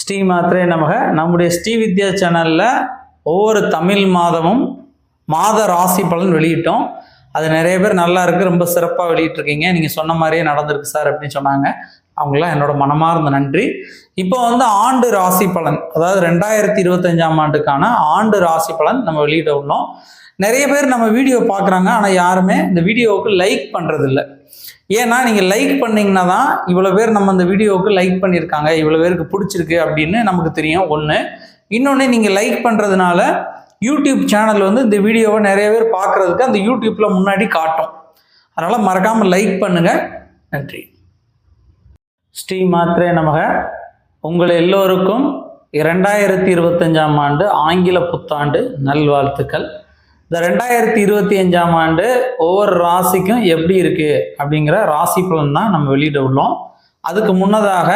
ஸ்ரீ மாத்திரை நமக. நம்முடைய ஸ்ரீ வித்யா சேனலில் ஒவ்வொரு தமிழ் மாதமும் மாத ராசி பலன் வெளியிட்டோம். அது நிறைய பேர் நல்லா இருக்கு ரொம்ப சிறப்பாக வெளியிட்டிருக்கீங்க. நீங்கள் சொன்ன மாதிரியே நடந்திருக்கு சார் அப்படின்னு சொன்னாங்க. அவங்களாம் என்னோட மனமார்ந்த நன்றி. இப்போ வந்து ஆண்டு ராசி பலன் அதாவது ரெண்டாயிரத்தி இருபத்தஞ்சாம் ஆண்டுக்கான ஆண்டு ராசி பலன் நம்ம வெளியிட உள்ளோம். நிறைய பேர் நம்ம வீடியோ பார்க்குறாங்க ஆனால் யாருமே இந்த வீடியோவுக்கு லைக் பண்ணுறதில்ல ஏன்னா நீங்கள் லைக் பண்ணிங்கன்னா தான் இவ்வளோ பேர் நம்ம அந்த வீடியோவுக்கு லைக் பண்ணியிருக்காங்க இவ்வளோ பேருக்கு பிடிச்சிருக்கு அப்படின்னு நமக்கு தெரியும் ஒன்று இன்னொன்று நீங்கள் லைக் பண்ணுறதுனால யூடியூப் சேனல் வந்து இந்த வீடியோவை நிறைய பேர் பார்க்குறதுக்கு அந்த யூடியூப்பில் முன்னாடி காட்டும். அதனால் மறக்காமல் லைக் பண்ணுங்கள் நன்றி. ஸ்ரீ மாத்ரே நமக. உங்கள் எல்லோருக்கும் இரண்டாயிரத்தி இருபத்தஞ்சாம் ஆண்டு ஆங்கில புத்தாண்டு நல்வாழ்த்துக்கள். இந்த ரெண்டாயிரத்தி இருபத்தி அஞ்சாம் ஆண்டு ஒவ்வொரு ராசிக்கும் எப்படி இருக்கு அப்படிங்கிற ராசி பலன் தான் நம்ம வெளியிட உள்ளோம். அதுக்கு முன்னதாக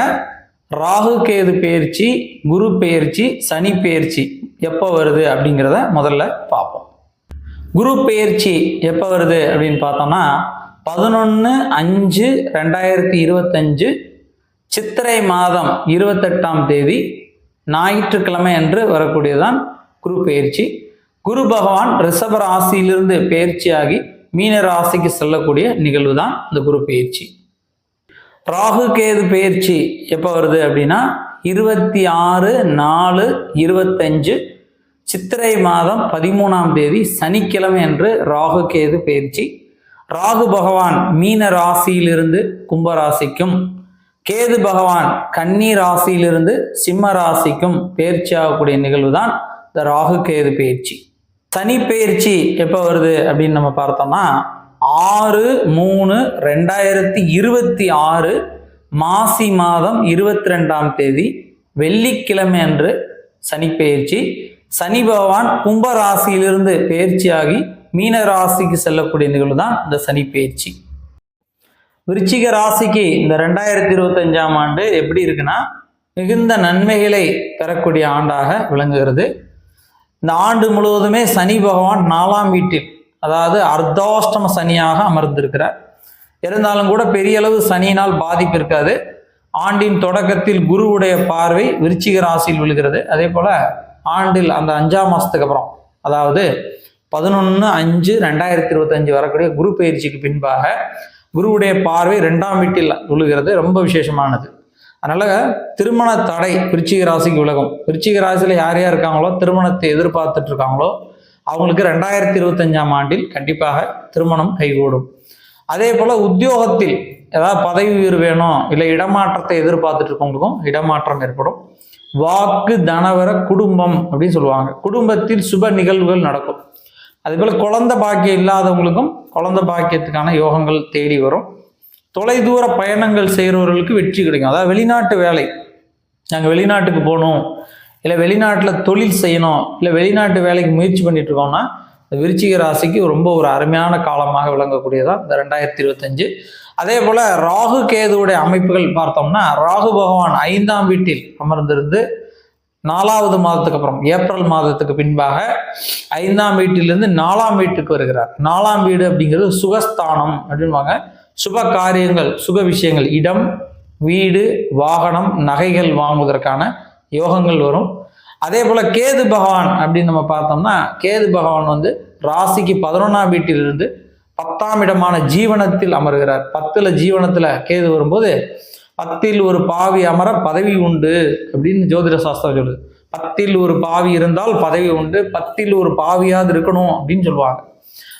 ராகு கேது பெயர்ச்சி குரு பெயர்ச்சி சனி பெயர்ச்சி எப்போ வருது அப்படிங்கிறத முதல்ல பார்ப்போம். குரு பெயர்ச்சி எப்போ வருது அப்படின்னு பார்த்தோம்னா பதினொன்று அஞ்சு ரெண்டாயிரத்தி இருபத்தஞ்சு சித்திரை மாதம் இருபத்தெட்டாம் தேதி ஞாயிற்றுக்கிழமை அன்று வரக்கூடியதுதான் குரு பயிற்சி. குரு பகவான் ரிஷப ராசியிலிருந்து பயிற்சியாகி மீன ராசிக்கு செல்லக்கூடிய நிகழ்வு தான் இந்த குரு பயிற்சி. ராகு கேது பயிற்சி எப்போ வருது அப்படின்னா இருபத்தி ஆறு நாலு இருபத்தஞ்சு சித்திரை மாதம் பதிமூணாம் தேதி சனிக்கிழமை என்று ராகு கேது பயிற்சி. ராகு பகவான் மீன ராசியிலிருந்து கும்ப ராசிக்கும் கேது பகவான் கன்னி ராசியிலிருந்து சிம்ம ராசிக்கும் பயிற்சி ஆகக்கூடிய நிகழ்வு தான் இந்த ராகு கேது பயிற்சி. சனி எப்போ வருது அப்படின்னு நம்ம பார்த்தோம்னா ஆறு மூணு ரெண்டாயிரத்தி இருபத்தி ஆறு மாசி மாதம் இருபத்தி ரெண்டாம் தேதி வெள்ளிக்கிழமை அன்று சனி பெயர்ச்சி சனி பகவான் கும்ப ராசியிலிருந்து பெயர்ச்சியாகி மீன ராசிக்கு செல்லக்கூடிய நிகழ்வு தான் இந்த சனி பயிற்சி. விருச்சிக ராசிக்கு இந்த ரெண்டாயிரத்தி இருபத்தஞ்சாம் ஆண்டு எப்படி இருக்குன்னா மிகுந்த நன்மைகளை பெறக்கூடிய ஆண்டாக விளங்குகிறது. இந்த ஆண்டு முழுவதுமே சனி பகவான் நாலாம் வீட்டில் அதாவது அர்த்தாஷ்டம சனியாக அமர்ந்திருக்கிறார். இருந்தாலும் கூட பெரிய அளவு சனியினால் பாதிப்பு இருக்காது. ஆண்டின் தொடக்கத்தில் குருவுடைய பார்வை விருச்சிக ராசியில் விழுகிறது. அதே போல ஆண்டில் அந்த அஞ்சாம் மாசத்துக்கு அப்புறம் அதாவது பதினொன்று அஞ்சு ரெண்டாயிரத்தி இருபத்தஞ்சு வரக்கூடிய குரு பயிற்சிக்கு பின்பாக குருவுடைய பார்வை ரெண்டாம் வீட்டில் விழுகிறது. ரொம்ப விசேஷமானது. அதனால திருமண தடை விருச்சிக ராசிக்கு விலகும். விருச்சிக ராசியில் யார் யார் இருக்காங்களோ திருமணத்தை எதிர்பார்த்துட்டு இருக்காங்களோ அவங்களுக்கு ரெண்டாயிரத்தி இருபத்தஞ்சாம் ஆண்டில் கண்டிப்பாக திருமணம் கைகூடும். அதே போல் உத்தியோகத்தில் ஏதாவது பதவி உயிர் வேணும் இல்லை இடமாற்றத்தை எதிர்பார்த்துட்டு இருக்கவங்களுக்கும் இடமாற்றம் ஏற்படும். வாக்கு தனவர குடும்பம் அப்படின்னு சொல்லுவாங்க. குடும்பத்தில் சுப நிகழ்வுகள் நடக்கும். அதே போல் பாக்கியம் இல்லாதவங்களுக்கும் குழந்த பாக்கியத்துக்கான யோகங்கள் தேடி வரும். தொலைதூர பயணங்கள் செய்கிறவர்களுக்கு வெற்றி கிடைக்கும். அதாவது வெளிநாட்டு வேலை. நாங்கள் வெளிநாட்டுக்கு போகணும். இல்லை வெளிநாட்டில் தொழில் செய்யணும். இல்லை வெளிநாட்டு வேலைக்கு முயற்சி பண்ணிட்டு இருக்கோம்னா இந்த விருச்சிக ராசிக்கு ரொம்ப ஒரு அருமையான காலமாக விளங்கக்கூடியதான் இந்த ரெண்டாயிரத்தி இருபத்தஞ்சு. அதே போல் ராகு கேதுவுடைய அமைப்புகள் பார்த்தோம்னா ராகு பகவான் ஐந்தாம் வீட்டில் அமர்ந்திருந்து நாலாவது மாதத்துக்கு அப்புறம் ஏப்ரல் மாதத்துக்கு பின்பாக ஐந்தாம் வீட்டிலிருந்து நாலாம் வீட்டுக்கு வருகிறார். நாலாம் வீடு அப்படிங்கிறது சுகஸ்தானம் அப்படின்வாங்க சுப காரியங்கள் சுப விஷயங்கள் இடம் வீடு வாகனம் நகைகள் வாங்குவதற்கான யோகங்கள் வரும். அதே போல் கேது பகவான் அப்படின்னு நம்ம பார்த்தோம்னா கேது பகவான் வந்து ராசிக்கு பதினொன்றாம் வீட்டிலிருந்து பத்தாம் இடமான ஜீவனத்தில் அமர்கிறார். பத்தில் ஜீவனத்தில் கேது வரும்போது பத்தில் ஒரு பாவி அமர பதவி உண்டு அப்படின்னு ஜோதிட சாஸ்திரம் சொல்லுது. பத்தில் ஒரு பாவி இருந்தால் பதவி உண்டு பத்தில் ஒரு பாவியாவது இருக்கணும் அப்படின்னு சொல்லுவாங்க.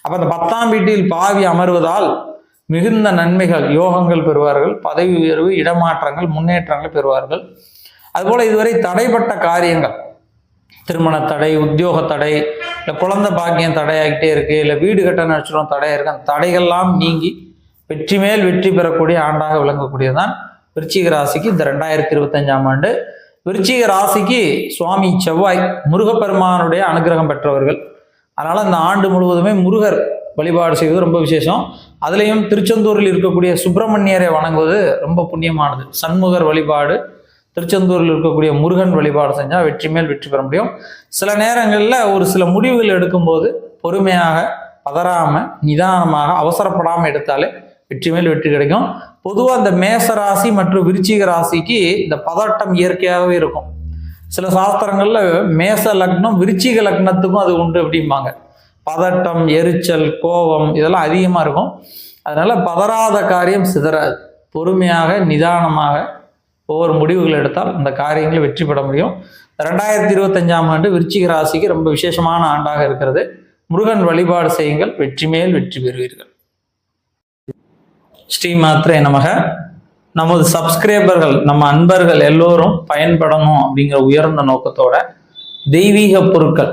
அப்போ அந்த பத்தாம் வீட்டில் பாவி அமர்வதால் மிகுந்த நன்மைகள் யோகங்கள் பெறுவார்கள் பதவி உயர்வு இடமாற்றங்கள் முன்னேற்றங்கள் பெறுவார்கள். அதுபோல் இதுவரை தடைப்பட்ட காரியங்கள் திருமண தடை உத்தியோக தடை இல்லை குழந்தை பாக்கியம் தடையாகிட்டே இருக்கு இல்லை வீடு கட்ட நினச்சிடும் தடையாக இருக்கு அந்த தடைகள்லாம் நீங்கி வெற்றி மேல் வெற்றி பெறக்கூடிய ஆண்டாக விளங்கக்கூடியதான் விருச்சிக ராசிக்கு இந்த ரெண்டாயிரத்தி இருபத்தஞ்சாம் ஆண்டு. விருச்சிக ராசிக்கு சுவாமி செவ்வாய் முருகப்பெருமானுடைய அனுகிரகம் பெற்றவர்கள். அதனால் இந்த ஆண்டு முழுவதுமே முருகர் வழிபாடு செய்வது ரொம்ப விசேஷம். அதுலேயும் திருச்செந்தூரில் இருக்கக்கூடிய சுப்பிரமணியரை வணங்குவது ரொம்ப புண்ணியமானது. சண்முகர் வழிபாடு திருச்செந்தூரில் இருக்கக்கூடிய முருகன் வழிபாடு செஞ்சால் வெற்றி மேல் வெற்றி பெற முடியும். சில நேரங்களில் ஒரு சில முடிவுகள் எடுக்கும்போது பொறுமையாக பதறாமல் நிதானமாக அவசரப்படாமல் எடுத்தாலே வெற்றி மேல் வெற்றி கிடைக்கும். பொதுவாக இந்த மேச ராசி மற்றும் விருச்சிக ராசிக்கு இந்த பதட்டம் இயற்கையாகவே இருக்கும். சில சாஸ்திரங்களில் மேச லக்னம் விருச்சிக லக்னத்துக்கும் அது உண்டு அப்படிம்பாங்க. பதட்டம் எரிச்சல் கோபம் இதெல்லாம் அதிகமாக இருக்கும். அதனால் பதறாத காரியம் சிதறாது. பொறுமையாக நிதானமாக ஒவ்வொரு முடிவுகள் எடுத்தால் அந்த காரியங்களை வெற்றி பெற முடியும். ரெண்டாயிரத்தி இருபத்தஞ்சாம் ஆண்டு விருச்சிக ராசிக்கு ரொம்ப விசேஷமான ஆண்டாக இருக்கிறது. முருகன் வழிபாடு செய்யுங்கள். வெற்றி மேல் வெற்றி பெறுவீர்கள். ஸ்ரீ மாத்திரை நமக. நமது சப்ஸ்கிரைபர்கள் நம்ம அன்பர்கள் எல்லோரும் பயன்படணும் அப்படிங்கிற உயர்ந்த நோக்கத்தோட தெய்வீக பொருட்கள்